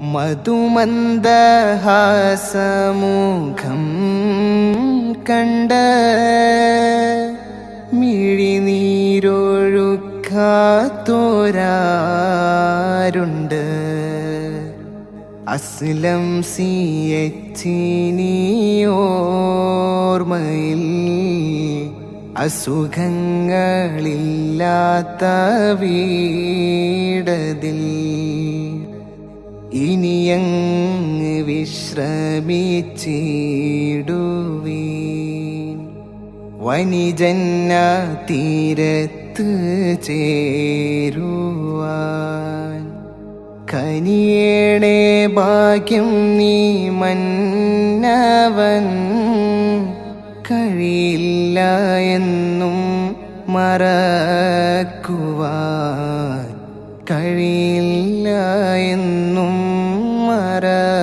മധുമന്ദഹാസമുഖം കണ്ട മിഴിനീരൊഴുക്കാത്തോരാരുണ്ട്. അസ്ലം സിയച്ചിനിയോർമയിൽ അസുഖങ്ങളില്ലാത്ത വീടതിൽ ഇനിയങ്ങ് വിശ്രമിച്ചിടുവീൻ. വനിജന്ന തീരത്ത് ചേരുവാൻ. കനിയേണേ ഭാഗ്യം നീ മന്നവൻ. കഴിയില്ല എന്നും മറക്കുവാൻ. കഴിയില്ല എന്നും മറക്കുവാൻ